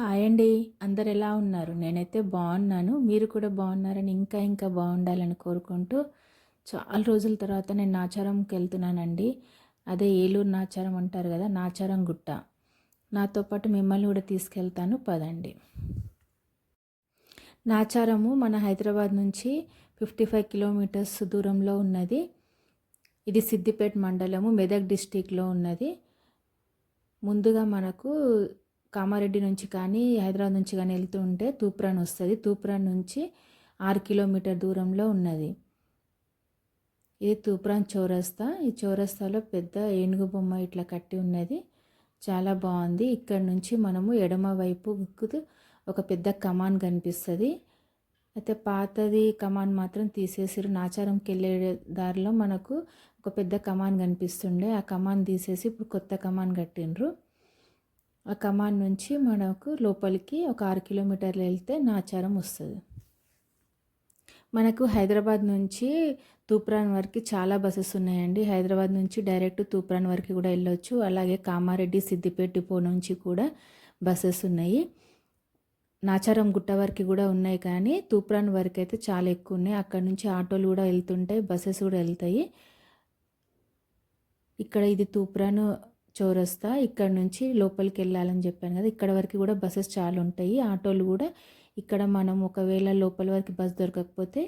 Hi అండి అందరు ఎలా ఉన్నారు? నేనైతే బాగున్నాను మీరు కూడా బాగున్నారని ఇంకా ఇంకా బాగుండాలని కోరుకుంటూ చాలా రోజుల తర్వాత నేను నాచారంకి వెళ్తున్నానండి. అదే ఏలూరు నాచారం అంటారు కదా నాచారం గుట్ట. నాతో పాటు మిమ్మల్ని కూడా తీసుకెళ్తాను. పదండి. నాచారము మన హైదరాబాద్ నుంచి ఫిఫ్టీ ఫైవ్ కిలోమీటర్స్ దూరంలో ఉన్నది. ఇది సిద్దిపేట మండలము మెదక్ డిస్టిక్లో ఉన్నది. ముందుగా మనకు కామారెడ్డి నుంచి కానీ హైదరాబాద్ నుంచి కానీ వెళ్తూ ఉంటే తూప్రాన్ వస్తుంది. తూప్రాన్ నుంచి ఆరు కిలోమీటర్ దూరంలో ఉన్నది. ఇది తూప్రాన్ చౌరస్తా. ఈ చౌరస్తాలో పెద్ద ఏనుగు బొమ్మ ఇట్లా కట్టి ఉన్నది. చాలా బాగుంది. ఇక్కడ నుంచి మనము ఎడమ వైపు ఒక పెద్ద కమాన్ కనిపిస్తుంది. అయితే పాతది కమాన్ మాత్రం తీసేసారు. నాచారంకి వెళ్ళే దారిలో మనకు ఒక పెద్ద కమాన్ కనిపిస్తుండే. ఆ కమాన్ తీసేసి ఇప్పుడు కొత్త కమాన్ కట్టిండ్రు. ఆ కమాన్ నుంచి మనకు లోపలికి ఒక ఆరు కిలోమీటర్లు వెళ్తే నాచారం వస్తుంది. మనకు హైదరాబాద్ నుంచి తూప్రాన్ వరకు చాలా బస్సెస్ ఉన్నాయండి. హైదరాబాద్ నుంచి డైరెక్ట్ తూప్రాన్ వరకు కూడా వెళ్ళొచ్చు. అలాగే కామారెడ్డి సిద్దిపేట డిపో నుంచి కూడా బస్సెస్ ఉన్నాయి. నాచారం గుట్ట వరకు కూడా ఉన్నాయి కానీ తూప్రాన్ వరకు అయితే చాలా ఎక్కువ ఉన్నాయి. అక్కడ నుంచి ఆటోలు కూడా వెళ్తుంటాయి బస్సెస్ కూడా వెళ్తాయి. ఇక్కడ ఇది తూప్రాన్ చౌరస్తా ఇక్కడ నుంచి లోపలికి వెళ్ళాలని చెప్పాను కదా ఇక్కడ వరకు కూడా బస్సెస్ చాలా ఉంటాయి. ఆటోలు కూడా ఇక్కడ మనం ఒకవేళ లోపల వరకు బస్ దొరకకపోతే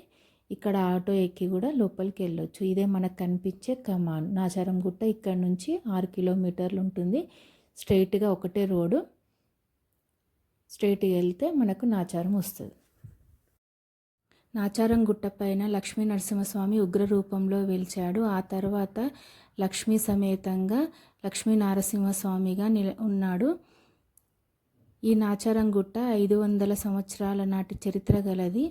ఇక్కడ ఆటో ఎక్కి కూడా లోపలికి వెళ్ళొచ్చు. ఇదే మనకు కనిపించే కమాన్. నాచారం గుట్ట ఇక్కడ నుంచి ఆరు కిలోమీటర్లు ఉంటుంది. స్ట్రైట్గా ఒకటే రోడ్డు. స్ట్రైట్గా వెళ్తే మనకు నాచారం వస్తుంది. నాచారం గుట్ట పైన లక్ష్మీ నరసింహస్వామి ఉగ్ర రూపంలో వెలిచాడు. ఆ తర్వాత లక్ష్మీ సమేతంగా లక్ష్మీ నారసింహస్వామిగా నిల ఉన్నాడు. ఈ నాచారం గుట్ట ఐదు వందల సంవత్సరాల నాటి చరిత్ర గలది.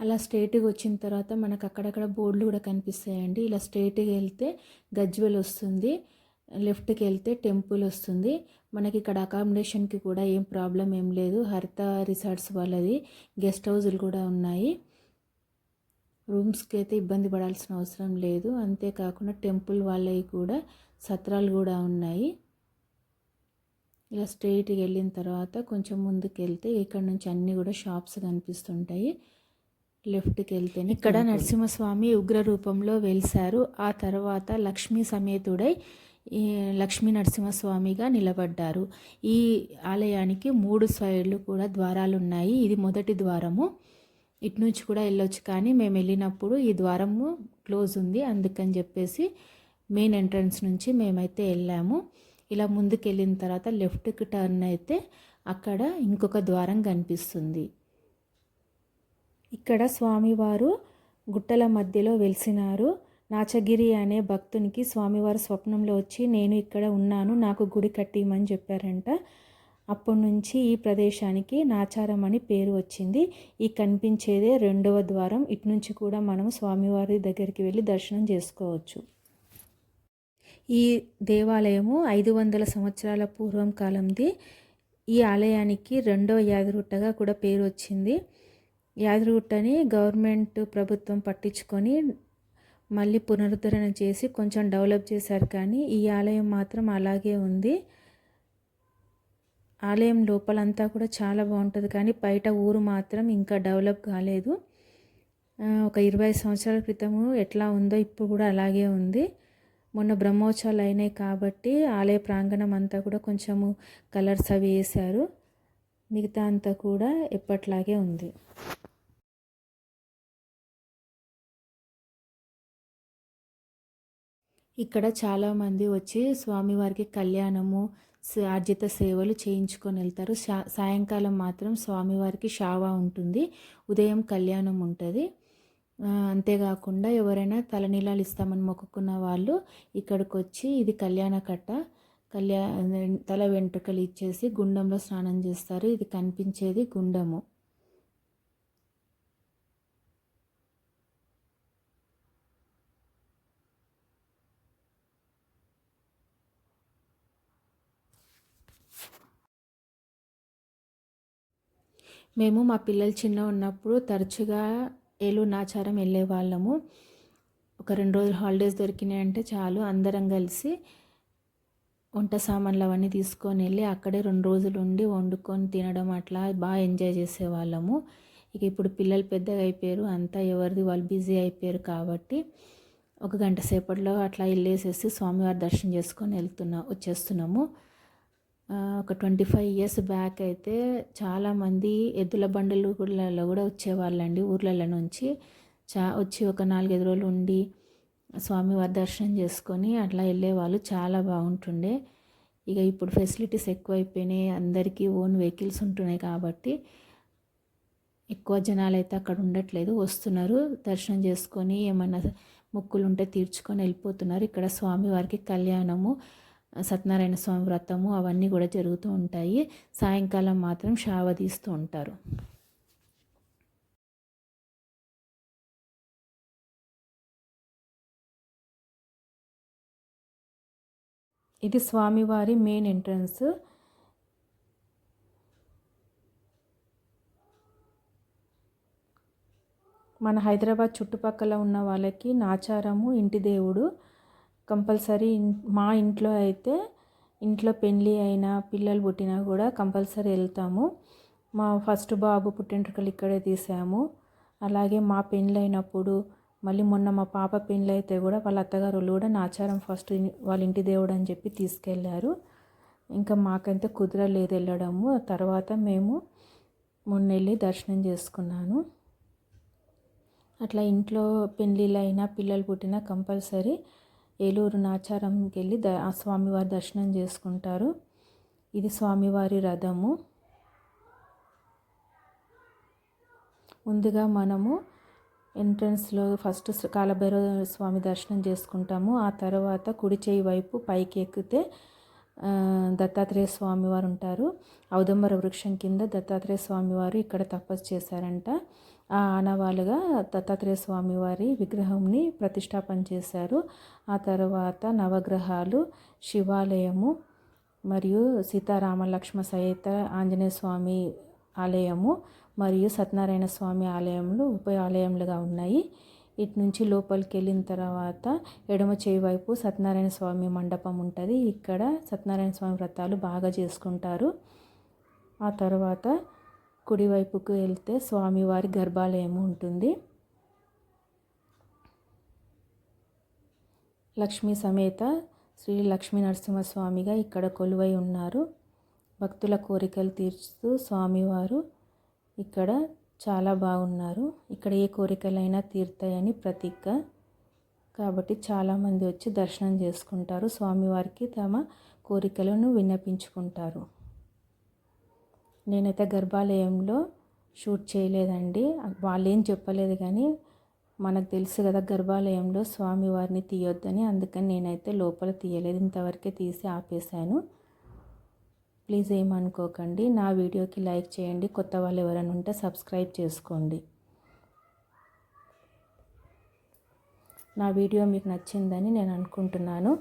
అలా స్ట్రైట్గా వచ్చిన తర్వాత మనకు అక్కడక్కడ బోర్డులు కూడా కనిపిస్తాయండి. ఇలా స్టేట్కి వెళ్తే గజ్వెల్ వస్తుంది లెఫ్ట్కి వెళ్తే టెంపుల్ వస్తుంది. మనకి ఇక్కడ అకామిడేషన్కి కూడా ఏం ప్రాబ్లం ఏం లేదు. హరిత రిసార్ట్స్ వాళ్ళది గెస్ట్ హౌజులు కూడా ఉన్నాయి. రూమ్స్కి అయితే ఇబ్బంది పడాల్సిన అవసరం లేదు. అంతేకాకుండా టెంపుల్ వాళ్ళవి కూడా సత్రాలు కూడా ఉన్నాయి. ఇలా స్ట్రైట్కి వెళ్ళిన తర్వాత కొంచెం ముందుకు వెళ్తే ఇక్కడ నుంచి అన్నీ కూడా షాప్స్ కనిపిస్తుంటాయి. లెఫ్ట్కి వెళ్తే ఇక్కడ నరసింహస్వామి ఉగ్ర రూపంలో వెలిశారు. ఆ తర్వాత లక్ష్మీ సమేతుడై లక్ష్మీ నరసింహస్వామిగా నిలబడ్డారు. ఈ ఆలయానికి మూడు సైడ్లు కూడా ద్వారాలు ఉన్నాయి ఇది మొదటి ద్వారము. ఇటు నుంచి కూడా వెళ్ళొచ్చు. కానీ మేము వెళ్ళినప్పుడు ఈ ద్వారము క్లోజ్ ఉంది. అందుకని చెప్పేసి మెయిన్ ఎంట్రన్స్ నుంచి మేమైతే వెళ్ళాము. ఇలా ముందుకు వెళ్ళిన తర్వాత లెఫ్ట్కి టర్న్ అయితే అక్కడ ఇంకొక ద్వారం కనిపిస్తుంది. ఇక్కడ స్వామివారు గుట్టల మధ్యలో వెలిసినారు. నాచగిరి అనే భక్తునికి స్వామివారు స్వప్నంలో వచ్చి నేను ఇక్కడ ఉన్నాను నాకు గుడి కట్టిమని చెప్పారంట. అప్పటి నుంచి ఈ ప్రదేశానికి నాచారం అని పేరు వచ్చింది. ఈ కనిపించేదే రెండవ ద్వారం. ఇటు నుంచి కూడా మనం స్వామివారి దగ్గరికి వెళ్ళి దర్శనం చేసుకోవచ్చు. ఈ దేవాలయము ఐదు వందల సంవత్సరాల పూర్వం కాలంది. ఈ ఆలయానికి రెండవ యాదగుట్టగా కూడా పేరు వచ్చింది. యాదగిరిగుట్టని గవర్నమెంట్ ప్రభుత్వం పట్టించుకొని మళ్ళీ పునరుద్ధరణ చేసి కొంచెం డెవలప్ చేశారు కానీ ఈ ఆలయం మాత్రం అలాగే ఉంది. ఆలయం లోపలంతా కూడా చాలా బాగుంటుంది కానీ బయట ఊరు మాత్రం ఇంకా డెవలప్ కాలేదు. ఒక ఇరవై సంవత్సరాల క్రితము ఎట్లా ఉందో ఇప్పుడు కూడా అలాగే ఉంది. మొన్న బ్రహ్మోత్సవాలు అయినాయి కాబట్టి ఆలయ ప్రాంగణం అంతా కూడా కొంచెము కలర్స్ అవి వేశారు. మిగతా అంతా కూడా ఎప్పట్లాగే ఉంది. ఇక్కడ చాలామంది వచ్చి స్వామివారికి కళ్యాణము ఆర్జిత సేవలు చేయించుకొని వెళ్తారు. సాయంకాలం మాత్రం స్వామివారికి షావా ఉంటుంది. ఉదయం కళ్యాణం ఉంటుంది. అంతేకాకుండా ఎవరైనా తలనీలాలు ఇస్తామని మొక్కుకున్న వాళ్ళు ఇక్కడికి వచ్చి ఇది కళ్యాణ కట్ట. కళ్యాణ తల వెంట్రుకలు ఇచ్చేసి గుండంలో స్నానం చేస్తారు. ఇది కనిపించేది గుండము. మేము మా పిల్లలు చిన్న ఉన్నప్పుడు తరచుగా ఏలూరు నాచారం వెళ్ళే వాళ్ళము. ఒక రెండు రోజులు హాలిడేస్ దొరికినాయి అంటే చాలు అందరం కలిసి వంట సామాన్లు అవన్నీ తీసుకొని వెళ్ళి అక్కడే రెండు రోజులు ఉండి వండుకొని తినడం అట్లా బాగా ఎంజాయ్ చేసేవాళ్ళము. ఇక ఇప్పుడు పిల్లలు పెద్దగా అయిపోయారు అంతా ఎవరిది వాళ్ళు బిజీ అయిపోయారు కాబట్టి ఒక గంట సేపట్లో అట్లా వెళ్ళేసేసి స్వామివారి దర్శనం చేసుకొని వెళ్తున్నా వచ్చేస్తున్నాము. ఒక ట్వంటీ ఫైవ్ ఇయర్స్ బ్యాక్ అయితే చాలామంది ఎద్దుల బండులు కూడా వచ్చేవాళ్ళండి. ఊర్లలో నుంచి చా వచ్చి ఒక నాలుగైదు రోజులు ఉండి స్వామివారి దర్శనం చేసుకొని అట్లా వెళ్ళేవాళ్ళు చాలా బాగుంటుండే. ఇక ఇప్పుడు ఫెసిలిటీస్ ఎక్కువైపోయినాయి. అందరికీ ఓన్ వెహికల్స్ ఉంటున్నాయి కాబట్టి ఎక్కువ జనాలు అయితే అక్కడ ఉండట్లేదు. వస్తున్నారు దర్శనం చేసుకొని ఏమన్నా మొక్కులు ఉంటే తీర్చుకొని వెళ్ళిపోతున్నారు. ఇక్కడ స్వామివారికి కళ్యాణము సత్యనారాయణ స్వామి వ్రతము అవన్నీ కూడా జరుగుతూ ఉంటాయి. సాయంకాలం మాత్రం షావ తీస్తూ ఉంటారు. ఇది స్వామివారి మెయిన్ ఎంట్రన్స్. మన హైదరాబాద్ చుట్టుపక్కల ఉన్న వాళ్ళకి నాచారము ఇంటి దేవుడు కంపల్సరీ మా ఇంట్లో అయితే ఇంట్లో పెళ్ళి అయినా పిల్లలు పుట్టినా కూడా కంపల్సరీ వెళ్తాము. మా ఫస్ట్ బాబు పుట్టింటికలు ఇక్కడే తీసాము. అలాగే మా పెళ్ళైనప్పుడు మళ్ళీ మొన్న మా పాప పెళ్ళి అయితే కూడా వాళ్ళ అత్తగారు కూడా నాచారం ఫస్ట్ వాళ్ళ ఇంటి దేవుడు అని చెప్పి తీసుకెళ్ళారు ఇంకా మాకైతే కుదరలేదు వెళ్ళడము. తర్వాత మేము మొన్న వెళ్ళి దర్శనం చేసుకున్నాను. అట్లా ఇంట్లో పెళ్ళిళ్ళైనా పిల్లలు పుట్టినా కంపల్సరీ ఏలూరు నాచారంకి వెళ్ళి ద ఆ స్వామివారి దర్శనం చేసుకుంటారు. ఇది స్వామివారి రథము. ముందుగా మనము ఎంట్రన్స్లో ఫస్ట్ కాలభైరవ స్వామి దర్శనం చేసుకుంటాము. ఆ తర్వాత కుడి చేయి వైపు పైకి ఎక్కితే దత్తాత్రేయ స్వామివారు ఉంటారు. ఔదంబర వృక్షం కింద దత్తాత్రేయ స్వామివారు ఇక్కడ తపస్సు చేశారంట. ఆ ఆనవాలుగా దత్తాత్రేయ స్వామి వారి విగ్రహంని ప్రతిష్టాపన చేశారు. ఆ తర్వాత నవగ్రహాలు శివాలయము మరియు సీతారామ లక్ష్మ సహిత ఆంజనేయ స్వామి ఆలయము మరియు సత్యనారాయణ స్వామి ఆలయంలో ఉప ఆలయములుగా ఉన్నాయి. ఇటు నుంచి లోపలికి వెళ్ళిన తర్వాత ఎడమ చేయి వైపు సత్యనారాయణ స్వామి మండపం ఉంటుంది. ఇక్కడ సత్యనారాయణ స్వామి వ్రతాలు బాగా చేసుకుంటారు. ఆ తర్వాత కుడివైపుకు వెళ్తే స్వామివారి గర్భాలయం ఉంటుంది. లక్ష్మీ సమేత శ్రీ లక్ష్మీ నరసింహస్వామిగా ఇక్కడ కొలువై ఉన్నారు. భక్తుల కోరికలు తీర్చుతూ స్వామివారు ఇక్కడ చాలా బాగున్నారు. ఇక్కడ ఏ కోరికలైనా తీరుతాయని ప్రతీక. కాబట్టి చాలామంది వచ్చి దర్శనం చేసుకుంటారు. స్వామివారికి తమ కోరికలను విన్నపించుకుంటారు. నేనైతే గర్భాలయంలో షూట్ చేయలేదండి. వాళ్ళు ఏం చెప్పలేదు కానీ మనకు తెలుసు కదా గర్భాలయంలో స్వామివారిని తీయొద్దని అందుకని నేనైతే లోపల తీయలేదు. ఇంతవరకే తీసి ఆపేశాను. ప్లీజ్ ఏమనుకోకండి నా వీడియోకి లైక్ చేయండి. కొత్త వాళ్ళు ఎవరైనా ఉంటే సబ్స్క్రైబ్ చేసుకోండి. నా వీడియో మీకు నచ్చిందని నేను అనుకుంటున్నాను.